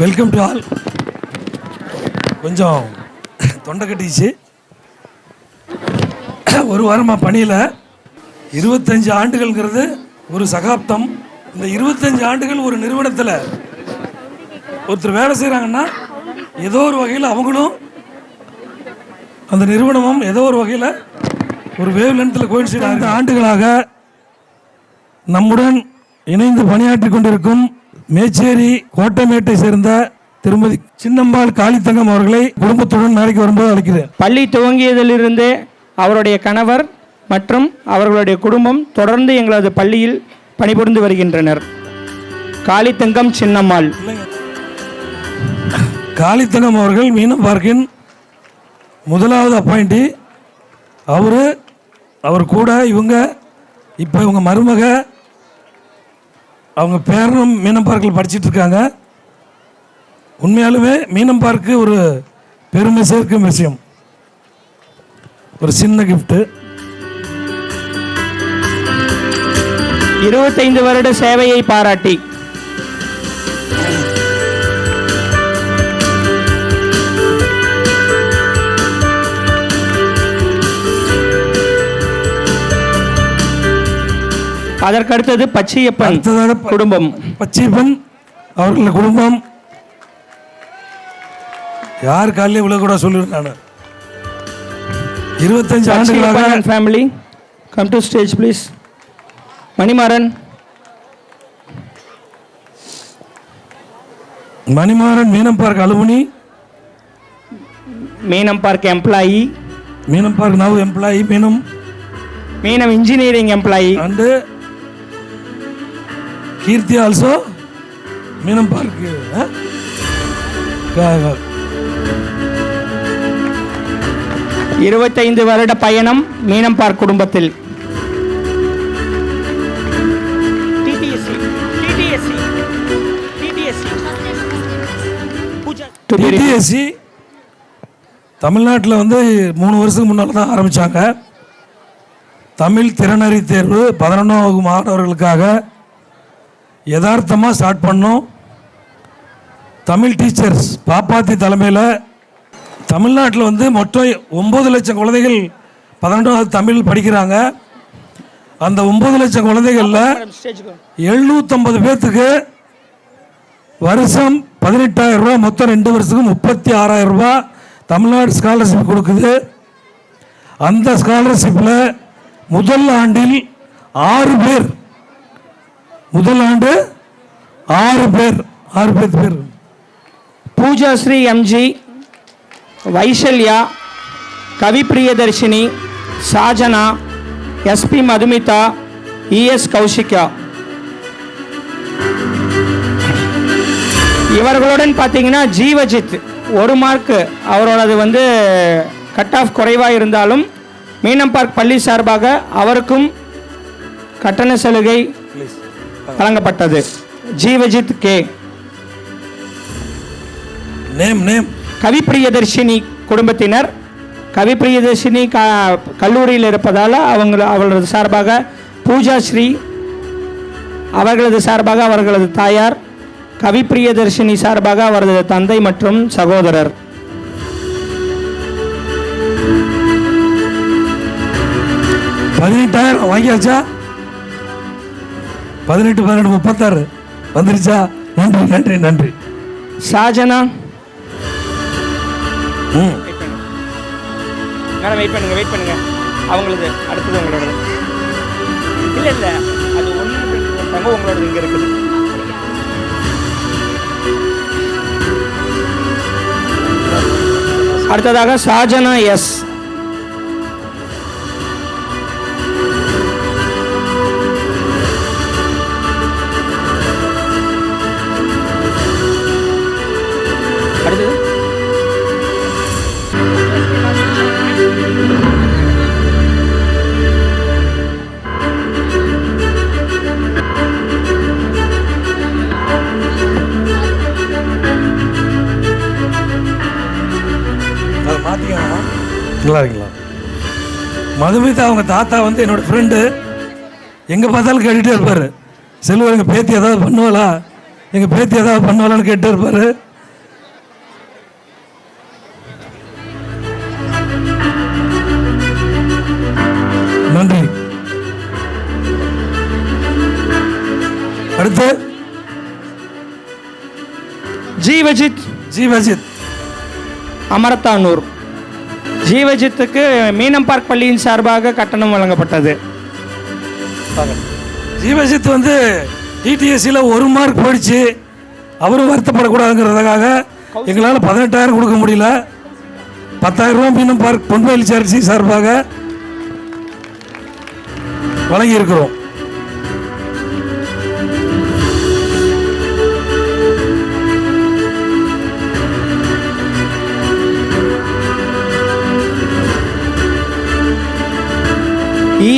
Welcome to all கொஞ்சம் தொண்டை கட்டிச்சு. ஒரு வாரமாக பணியில். இருபத்தஞ்சு ஆண்டுகள்ங்கிறது ஒரு சகாப்தம். இந்த இருபத்தஞ்சு ஆண்டுகள் ஒரு நிறுவனத்தில் ஒருத்தர் வேலை செய்கிறாங்கன்னா ஏதோ ஒரு வகையில் அவங்களும் அந்த நிறுவனமும் ஏதோ ஒரு வகையில் ஒரு வேவ் லென்த்தில் கோயில் ஆண்டுகளாக நம்முடன் இணைந்து பணியாற்றி கொண்டிருக்கும் மேச்சேரி கோட்டைமேட்டை சேர்ந்த திருமதி சின்னம்பாள் காளித்தங்கம் அவர்களை குடும்பத்துடன் நாளைக்கு வரும்போது அழைக்கிறேன். பள்ளி துவங்கியதிலிருந்தே அவருடைய கணவர் மற்றும் அவர்களுடைய குடும்பம் தொடர்ந்து எங்களது பள்ளியில் பணிபுரிந்து வருகின்றனர். காளித்தங்கம் சின்னம்மாள். காளித்தங்கம் அவர்கள் மீனம் பார்க்கின் முதலாவது அப்பாயிண்டி. அவர் அவர் கூட இவங்க இப்போ இவங்க மருமக அவங்க பேரனும் மீனம் பார்க்கில் படிச்சிட்டு இருக்காங்க உண்மையாலுமே மீனம் பார்க்கு ஒரு பெருமை சேர்க்கும் விஷயம். ஒரு சின்ன கிஃப்ட்டு இருபத்தைந்து வருட சேவையை பாராட்டி. அதற்கடுத்தது பச்சையப்பன் அடுத்ததாக ப- குடும்பம். பச்சைப்பன் அவர்கள் குடும்பம். யார் காலையில் இவ்வளோ கூட சொல்லியிருந்தாங்க இருபத்தஞ்சு ஆண்டுகளாக Pachaiyappan family come to stage please Manimaran. Manimaran Meenam park alumni. Meenam park employee Meenam park now employee Meenam. Meenam engineering employee and Keerthi also Meenam park இருபத்தைந்து வருட பயணம் மீனம் பார்க் குடும்பத்தில். டிடிஎஸ்சி தமிழ்நாட்டில் வந்து மூணு வருஷத்துக்கு முன்னால் தான் ஆரம்பித்தாங்க தமிழ் திறனறி தேர்வு பதினொன்றாம் வகுப்பு மாணவர்களுக்காக யதார்த்தமாக ஸ்டார்ட் பண்ணோம். தமிழ் டீச்சர்ஸ் பாப்பாத்தி தலைமையில் தமிழ்நாட்டில் வந்து மொத்தம் ஒம்பது லட்சம் குழந்தைகள் பதினொன்றாவது தமிழ் படிக்கிறாங்க. அந்த ஒம்பது லட்சம் குழந்தைகளில் எழுநூற்றம்பது பேர்த்துக்கு வருஷம் பதினெட்டாயிரம் ரூபா மொத்தம் ரெண்டு வருஷத்துக்கு முப்பத்தி ஆறாயிரம் ரூபா தமிழ்நாடு ஸ்காலர்ஷிப் கொடுக்குது. அந்த ஸ்காலர்ஷிப்பில் முதல் ஆண்டில் ஆறு பேர் முதல் ஆண்டு ஆறு பேர் ஆறு பேர் பேர். Pooja Sri M G Vaishalya Kavi Priyadharshini Sajana S P Madhumitha E S Kaushika இவர்களுடன் பார்த்தீங்கன்னா ஜீவஜித் ஒரு மார்க் அவரோடது வந்து கட் ஆஃப் குறைவாக இருந்தாலும் மீனம் பார்க் பள்ளி சார்பாக அவருக்கும் கட்டண சலுகை வழங்கப்பட்டது. Jeevajith K. Name name. Kavi Priyadharshini குடும்பத்தினர். கவி பிரியதர்ஷினி க கல்லூரியில் இருப்பதால் அவங்க அவர்களது சார்பாக பூஜா ஸ்ரீ அவர்களது சார்பாக அவர்களது தாயார் கவி பிரியதர்ஷினி சார்பாக அவரது தந்தை மற்றும் சகோதரர். பதினெட்டாயிரம் வாங்கியாச்சா? பதினெட்டு பதினெட்டு முப்பத்தாறு. வந்துருச்சா? நன்றி நன்றி நன்றி. சாஜனா. ம். மேடம் வெயிட் பண்ணுங்க வெயிட் பண்ணுங்க. அவங்களது அடுத்தது உங்களோடது. இல்லை இல்லை. அது ஒன்று தங்க உங்களோடது இங்கே இருக்குது. அடுத்ததாக சாஜனா எஸ் நல்லா இருக்குங்களா? மதுமிதா அவங்க தாத்தா வந்து என்னோட ஃப்ரெண்டு எங்கே பார்த்தாலும் கேட்டுகிட்டே இருப்பார். செல்வர் எங்கள் பேத்தி ஏதாவது பண்ணுவாளா? எங்கள் பேத்தி ஏதாவது பண்ணுவாளான்னு கேட்டு இருப்பார். நன்றி. அடுத்து. ஜீவஜித். ஜீவஜித். அமரத்தானூர். ஜீவஜித்துக்கு மீனம் பார்க் பள்ளியின் சார்பாக கட்டணம் வழங்கப்பட்டது. ஜீவஜித் வந்து டிடிஎஸ்சியில் ஒரு மார்க் போயிடுச்சு அவரும் வருத்தப்படக்கூடாதுங்கிறதுக்காக எங்களால் பதினெட்டாயிரம் கொடுக்க முடியல. பத்தாயிரம் ரூபா மீனம் பார்க் பொன்வேலி சார்ஜி சார்பாக வழங்கி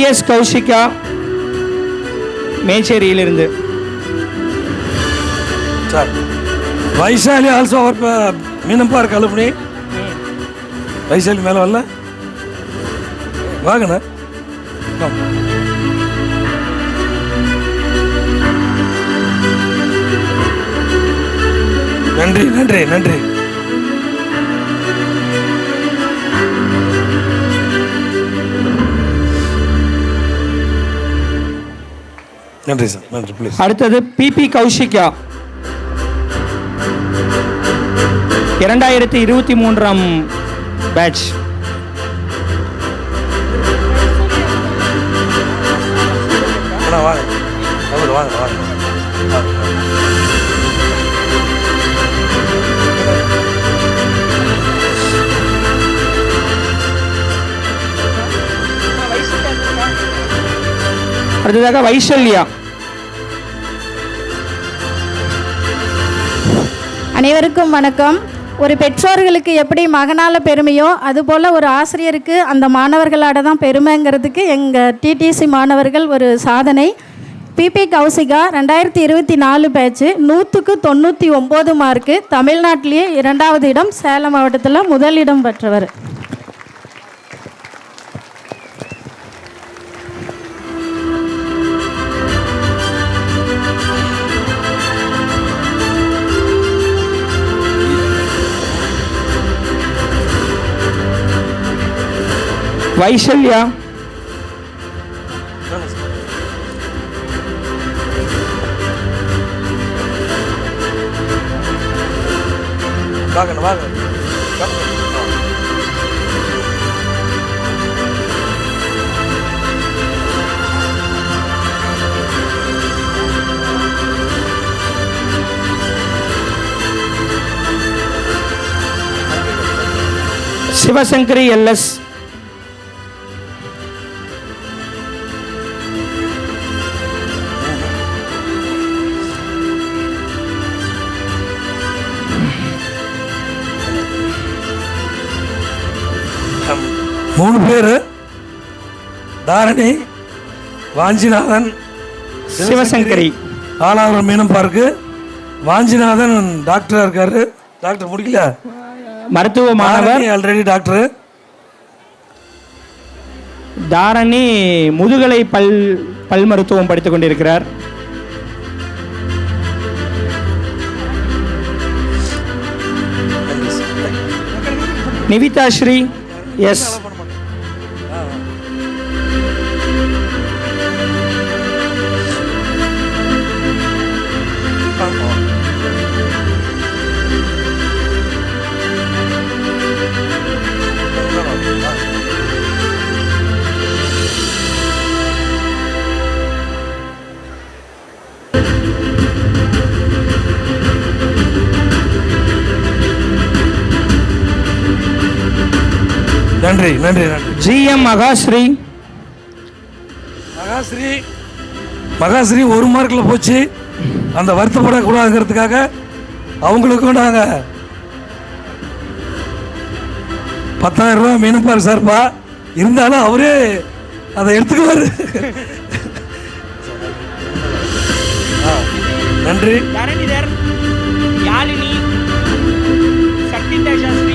S Kaushika மேச்சேரியிலிருந்து. Sir Vaishali also our Meenam park alumni Vaishali மேலே வரல. வாங்கண்ணா. நன்றி நன்றி நன்றி. நன்றி சார் நன்றி ப்ளீஸ் அடுத்தது பிபி கௌஷிகா இரண்டாயிரத்தி இருபத்தி மூன்றாம் பேட்ச் வாங்க. அடுத்ததாக வைஷல்யா. அனைவருக்கும் வணக்கம். ஒரு பெற்றோர்களுக்கு எப்படி மகனால் பெருமையோ அதுபோல் ஒரு ஆசிரியருக்கு அந்த மாணவர்களோட தான் பெருமைங்கிறதுக்கு எங்கள் டிடிசி மாணவர்கள் ஒரு சாதனை. பிபி கௌசிகா ரெண்டாயிரத்தி இருபத்தி நாலு பேட்ச்சு நூற்றுக்கு தொண்ணூற்றி ஒம்பது மார்க்கு தமிழ்நாட்டிலேயே இரண்டாவது இடம் சேலம் மாவட்டத்தில் முதலிடம் பெற்றவர். வைஷல்யா? வாங்கண்ணா வாங்க. Sivasankari L S. மூணு பேர். தாரணி வாஞ்சிநாதன் சிவசங்கரி. ஆலாவரம் மீனம் பார்க்கு. வாஞ்சிநாதன் டாக்டராக இருக்காரு. டாக்டர் முடிக்கல? மருத்துவ மாணவர். Already doctor. தாரணி முதுகலை பல் பல் மருத்துவம் படித்துக் கொண்டிருக்கிறார். நிவிதா ஸ்ரீ எஸ். நன்றி நன்றி நன்றி. ஜிஎம் மகாஸ்ரீ. மகாஸ்ரீ மகாஸ்ரீ ஒரு மார்க்கில் போச்சு. அந்த வருத்தப்படக்கூடாதுங்கிறதுக்காக அவங்களுக்கும் நாங்கள் பத்தாயிரம் ரூபா மீனப்பார் சார்பா இருந்தாலும் அவரே அதை எடுத்துக்குவார். நன்றி. தரணிதர் யாழினி சக்தி தேஜாஸ்ரீ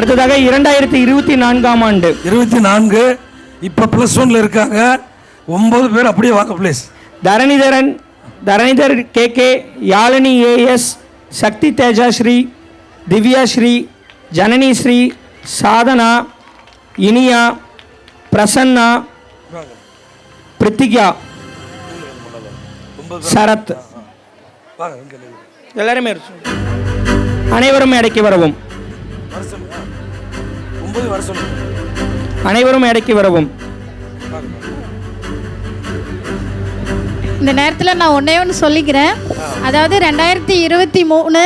அடுத்ததாக இரண்டாயிரத்தி இருபத்தி நான்காம் ஆண்டு. இருபத்தி நான்கு இப்போ ப்ளஸ் ஒன்ல இருக்காங்க. ஒன்பது பேர் அப்படியே வாங்க please Dharanidharan Dharanidhar K K Yazhini A S Sakthi Tejasri Divyasri Janani Sri Sadhana Iniya Prasanna Prithika Sarath. எல்லாருமே. அனைவரும் இடைக்கு வரவும். அனைவரும் இடைக்கு வரவும். இந்த நேரத்தில் நான் ஒன்றே ஒன்று சொல்லிக்கிறேன். அதாவது ரெண்டாயிரத்தி இருபத்தி மூணு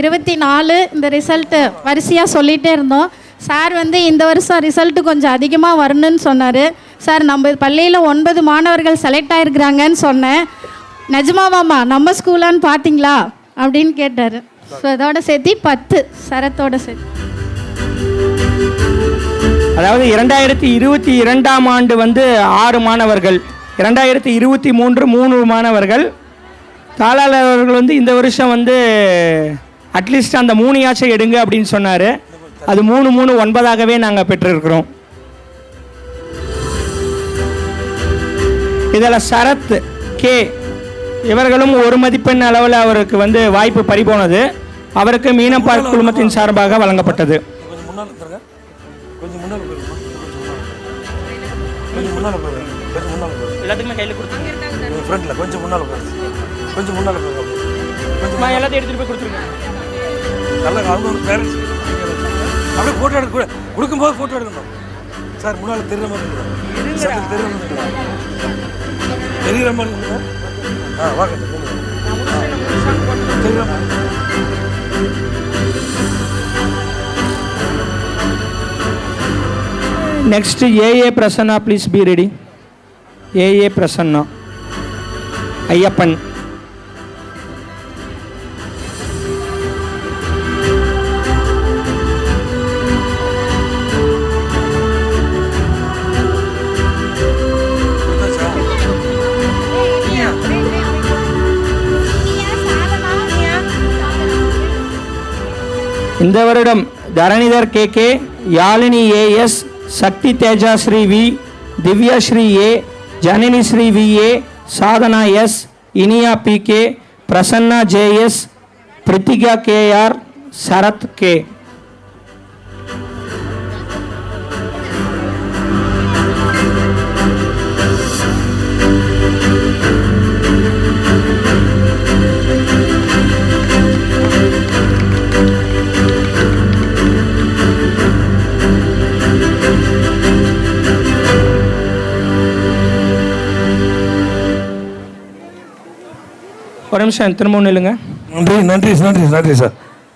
இருபத்தி நாலு இந்த ரிசல்ட்டு வரிசையாக சொல்லிகிட்டே இருந்தோம். சார் வந்து இந்த வருஷம் ரிசல்ட்டு கொஞ்சம் அதிகமாக வரணும்னு சொன்னார். சார் நம்ம பள்ளியில் ஒன்பது மாணவர்கள் செலக்ட் ஆகிருக்கிறாங்கன்னு சொன்னேன். நிஜமாவாம்மா நம்ம ஸ்கூலான்னு பார்த்தீங்களா? அப்படின்னு கேட்டார். ஸோ அதோட சேர்த்து பத்து சரத்தோட சேர்த்து. அதாவது இரண்டாயிரத்தி இருபத்தி இரண்டாம் ஆண்டு வந்து ஆறு மாணவர்கள் இரண்டாயிரத்தி இருபத்தி மூன்று மூணு மாணவர்கள். தாளாளர் அவர்கள் வந்து இந்த வருஷம் வந்து அட்லீஸ்ட் அந்த மூணையாச்சும் எடுங்க அப்படின்னு சொன்னார். அது மூணு மூணு ஒன்பதாகவே நாங்கள் பெற்றிருக்கிறோம். இதில் சரத் கே இவர்களும் ஒரு மதிப்பெண் அளவில் அவருக்கு வந்து வாய்ப்பு பறிபோனது. அவருக்கு மீனம் பார்க் குழுமத்தின் சார்பாக வழங்கப்பட்டது. எல்லாத்துக்குமே கையில் கொடுத்துருங்க. ஃப்ரண்ட்டில் கொஞ்சம் முன்னால் கொஞ்சம் முன்னால் கொஞ்சம் நான் எல்லாத்தையும் எடுத்துகிட்டு போய் கொடுத்துருங்க. நல்லா அவங்க ஒரு பேரண்ட்ஸ் அப்படியே ஃபோட்டோ எடுக்க கூட கொடுக்கும்போது ஃபோட்டோ எடுக்கணும். சார் முன்னால் தெரியுற மாதிரி இருக்கணும் Ah, next A A Prasanna please be ready A A Prasanna. Ayyappan. இந்த வருடம் Dharanidhar K K Yazhini A S Sakthi Teja Sri V Divya Sri A Janani Sri V A Sadhana S Iniya P K Prasanna J S Prithika K R Sarath K. நிமிஷம் திரும்பவும் நில்லுங்க. நன்றி நன்றி நன்றி நன்றி sir.